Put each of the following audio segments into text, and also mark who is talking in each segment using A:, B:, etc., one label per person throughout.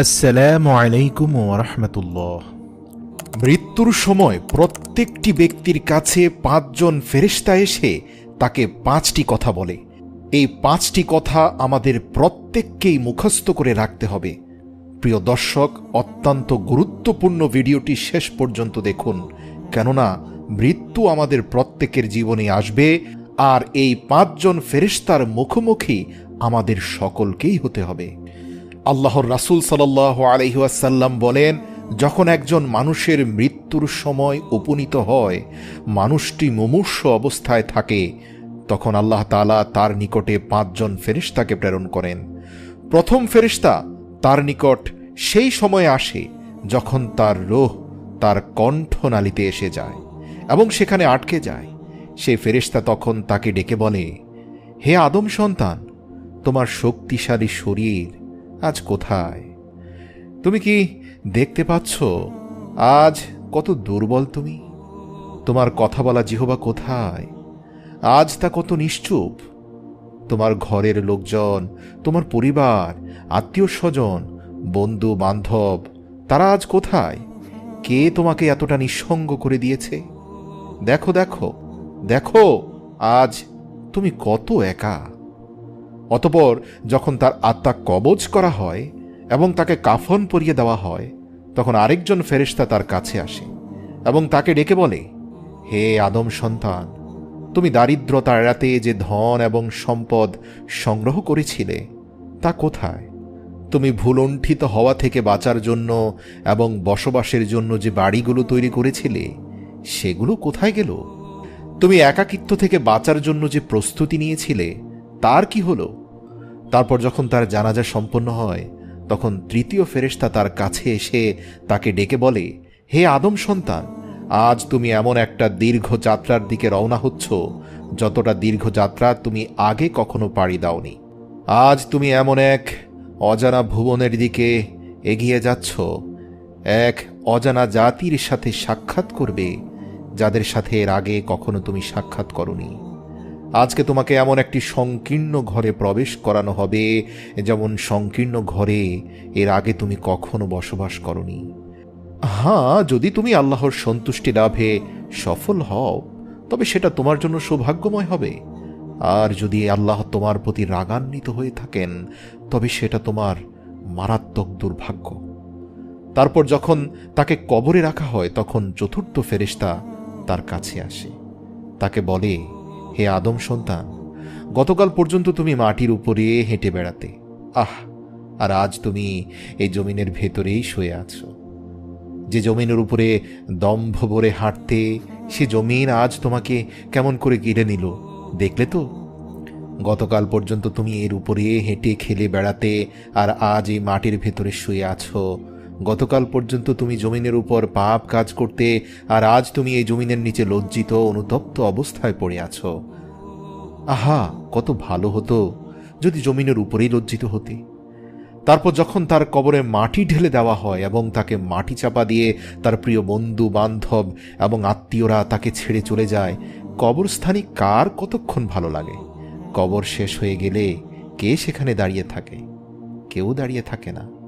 A: আসসালামু আলাইকুম ওরহমতুল্লাহ
B: মৃত্যুর সময় প্রত্যেকটি ব্যক্তির কাছে পাঁচজন ফেরেশতা এসে তাকে পাঁচটি কথা বলে। এই পাঁচটি কথা আমাদের প্রত্যেককেই মুখস্থ করে রাখতে হবে। প্রিয় দর্শক, অত্যন্ত গুরুত্বপূর্ণ ভিডিওটি শেষ পর্যন্ত দেখুন। কেননা, মৃত্যু আমাদের প্রত্যেকের জীবনে আসবে আর এই পাঁচজন ফেরিস্তার মুখোমুখি আমাদের সকলকেই হতে হবে। আল্লাহর রাসূল সাল্লাহ আলহিহাসাল্লাম বলেন, যখন একজন মানুষের মৃত্যুর সময় উপনীত হয়, মানুষটি মুমূর্ষ অবস্থায় থাকে, তখন আল্লাহ তাআলা তার নিকটে পাঁচজন ফেরিস্তাকে প্রেরণ করেন। প্রথম ফেরিস্তা তার নিকট সেই সময় আসে যখন তার রোহ তার কণ্ঠনালীতে এসে যায় এবং সেখানে আটকে যায়। সে ফেরিস্তা তখন তাকে ডেকে বলে, হে আদম সন্তান, তোমার শক্তিশালী শরীর আজ কোথায়? তুমি কি দেখতে পাচ্ছ? আজ কত দুর্বল তুমি। তোমার কথা বলা জিহবা কোথায়? আজ তা কত নিশ্চুপ। তোমার ঘরের লোকজন, তোমার পরিবার আত্মীয় স্বজন বন্ধু বান্ধব তারা আজ কোথায়? কে তোমাকে এতটা নিঃসঙ্গ করে দিয়েছে? দেখো দেখো দেখো, আজ তুমি কত একা। অতপর যখন তার আত্মা কবজ করা হয় এবং তাকে কাফন পরিয়ে দেওয়া হয়, তখন আরেকজন ফেরেশতা তার কাছে আসে এবং তাকে ডেকে বলে, হে আদম সন্তান, তুমি দারিদ্রতা এড়াতে যে ধন এবং সম্পদ সংগ্রহ করেছিলে, তা কোথায়? তুমি ভুলণ্ঠিত হওয়া থেকে বাঁচার জন্য এবং বসবাসের জন্য যে বাড়িগুলো তৈরি করেছিলে, সেগুলো কোথায় গেল? তুমি একাকিত্ব থেকে বাঁচার জন্য যে প্রস্তুতি নিয়েছিলে তার কি হলো? তারপর যখন তার জানাজা সম্পন্ন হয়, তখন তৃতীয় ফেরেশতা তার কাছে এসে তাকে ডেকে বলে, হে আদম সন্তান, আজ তুমি এমন একটা দীর্ঘ যাত্রার দিকে রওনা হচ্ছ, যতটা দীর্ঘ যাত্রা তুমি আগে কখনো পাড়ি দাওনি। আজ তুমি এমন এক অজানা ভুবনের দিকে এগিয়ে যাচ্ছ, এক অজানা জাতির সাথে সাক্ষাৎ করবে, যাদের সাথে এর আগে কখনো তুমি সাক্ষাৎ করনি। আজকে তোমাকে এমন একটি সংকীর্ণ ঘরে প্রবেশ করানো হবে, যেমন সংকীর্ণ ঘরে এর আগে তুমি কখনো বসবাস করনি। হ্যাঁ যদি তুমি আল্লাহর সন্তুষ্টি লাভে সফল হও, তবে সেটা তোমার জন্য সৌভাগ্যময় হবে। আর যদি আল্লাহ তোমার প্রতি রাগান্বিত হয়ে থাকেন, তবে সেটা তোমার মারাত্মক দুর্ভাগ্য। তারপর যখন তাকে কবরে রাখা হয়, তখন চতুর্থ ফেরেশতা তার কাছে আসে। তাকে বলে হে আদম সন্তান, গতকাল পর্যন্ত তুমি মাটির উপরে হেঁটে বেড়াতে। আহ, আর আজ তুমি এই জমিনের ভেতরেই শুয়ে আছো। যে জমিনের উপরে দম্ভ ভরে হাঁটতে, সে জমিন আজ তোমাকে কেমন করে গিরে নিল, দেখলে তো? গতকাল পর্যন্ত তুমি এর উপরে হেঁটে খেলে বেড়াতে, আর আজ এই মাটির ভেতরে শুয়ে আছো গতকাল পর্যন্ত তুমি জমিনের উপর পাপ কাজ করতে আর আজ তুমি এই জমিনের নিচে লজ্জিত, অনুতপ্ত অবস্থায় পড়ে আছো। আহা, কত ভালো হতো যদি জমিনের উপরেই লজ্জিত হতে। তারপর যখন তার কবরে মাটি ঢেলে দেওয়া হয় এবং তাকে মাটি চাপা দিয়ে তার প্রিয় বন্ধু, বান্ধব এবং আত্মীয়রা তাকে ছেড়ে চলে যায় কবরস্থানই কার কতক্ষণ ভালো লাগে? কবর শেষ হয়ে গেলে কে সেখানে দাঁড়িয়ে থাকে? কেউ দাঁড়িয়ে থাকে না।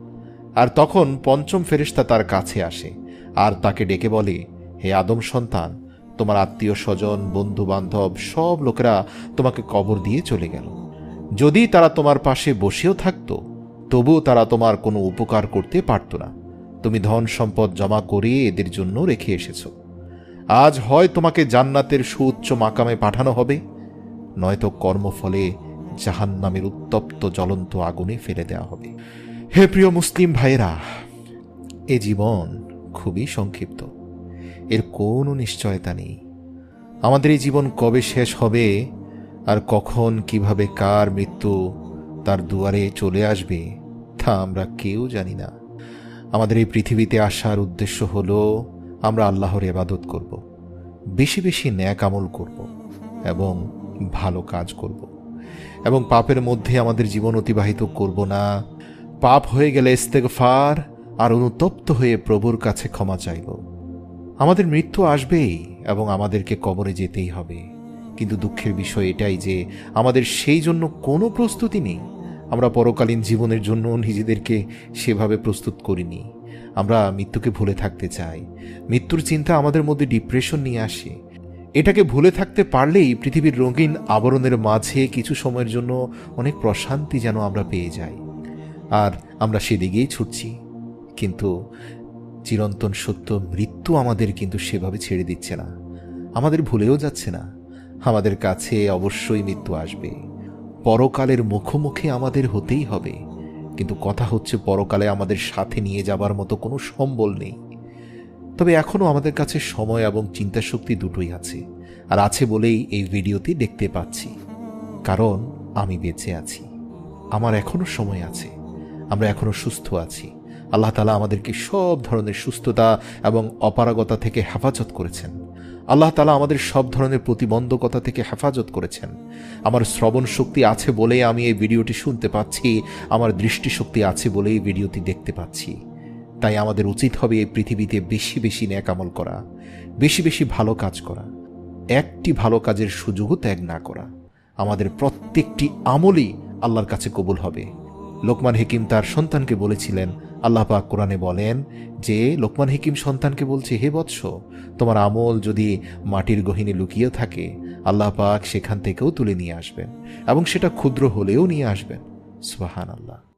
B: আর তখন পঞ্চম ফেরেশতা তার কাছে আসে, আর তাকে ডেকে বলে, হে আদম সন্তান, তোমার আত্মীয় স্বজন বন্ধু বান্ধব সব লোকেরা তোমাকে কবর দিয়ে চলে গেল। যদি তারা তোমার পাশে বসেও থাকতো, তবুও তারা তোমার কোনো উপকার করতে পারত না। তুমি ধন সম্পদ জমা করে এদের জন্য রেখে এসেছ। আজ হয় তোমাকে জান্নাতের সুউচ্চ মাকামে পাঠানো হবে। নয়তো কর্মফলে জাহান্নামের উত্তপ্ত জ্বলন্ত আগুনে ফেলে দেওয়া হবে। হে প্রিয় মুসলিম ভাইয়েরা, এ জীবন খুবই সংক্ষিপ্ত। এর কোনো নিশ্চয়তা নেই। আমাদের এই জীবন কবে শেষ হবে আর কখন, কীভাবে, কার মৃত্যু তার দুয়ারে চলে আসবে, তা আমরা কেউ জানি না। আমাদের এই পৃথিবীতে আসার উদ্দেশ্য হল, আমরা আল্লাহর এবাদত করব। বেশি বেশি ন্যাক আমল করব এবং ভালো কাজ করব। এবং পাপের মধ্যে আমাদের জীবন অতিবাহিত করব না পাপ হয়ে গেলে ইস্তেগফার আর অনুতপ্ত হয়ে প্রভুর কাছে ক্ষমা চাইব। আমাদের মৃত্যু আসবেই এবং আমাদেরকে কবরে যেতেই হবে। কিন্তু দুঃখের বিষয় এটাই যে আমাদের সেই জন্য কোনো প্রস্তুতি নেই। আমরা পরকালীন জীবনের জন্য নিজেদেরকে সেভাবে প্রস্তুত করিনি। আমরা মৃত্যুকে ভুলে থাকতে চাই। মৃত্যুর চিন্তা আমাদের মধ্যে ডিপ্রেশন নিয়ে আসে। এটাকে ভুলে থাকতে পারলেই পৃথিবীর রঙিন আবরণের মাঝে কিছু সময়ের জন্য অনেক প্রশান্তি যেন আমরা পেয়ে যাই। আর আমরা সেদিকেই ছুটছি। কিন্তু চিরন্তন সত্য মৃত্যু আমাদের কিন্তু সেভাবে ছেড়ে দিচ্ছে না। আমাদের ভুলেও যাচ্ছে না। আমাদের কাছে অবশ্যই মৃত্যু আসবে। পরকালের মুখোমুখি আমাদের হতেই হবে। কিন্তু কথা হচ্ছে পরকালে আমাদের সাথে নিয়ে যাবার মতো কোনো সম্বল নেই। তবে এখনও আমাদের কাছে সময় এবং চিন্তাশক্তি দুটোই আছে। আর আছে বলেই এই ভিডিওটি দেখতে পাচ্ছি। কারণ আমি বেঁচে আছি। আমার এখনও সময় আছে। আমরা এখনও সুস্থ আছি। আল্লাহ তালা আমাদেরকে সব ধরনের সুস্থতা এবং অপারগতা থেকে হেফাজত করেছেন। আল্লাহ তালা আমাদের সব ধরনের প্রতিবন্ধকতা থেকে হেফাজত করেছেন। আমার শ্রবণ শক্তি আছে বলেই আমি এই ভিডিওটি শুনতে পাচ্ছি, আমার দৃষ্টিশক্তি আছে বলেই ভিডিওটি দেখতে পাচ্ছি। তাই আমাদের উচিত হবে এই পৃথিবীতে বেশি বেশি ন্যাকামল করা, বেশি বেশি ভালো কাজ করা, একটি ভালো কাজের সুযোগও ত্যাগ না করা। আমাদের প্রত্যেকটি আমলই আল্লাহর কাছে কবুল হবে। লোকমান হেকিম তার সন্তানকে বলেছিলেন, আল্লাহ পাক কোরআনে বলেন, যে লোকমান হেকিম সন্তানকে বলছে, হে বৎস, তোমার আমল যদি মাটির গহিনে লুকিয়ে থাকে, আল্লাহ পাক সেখান থেকেও তুলে নিয়ে আসবেন এবং সেটা ক্ষুদ্র হলেও নিয়ে আসবেন। সোহান আল্লাহ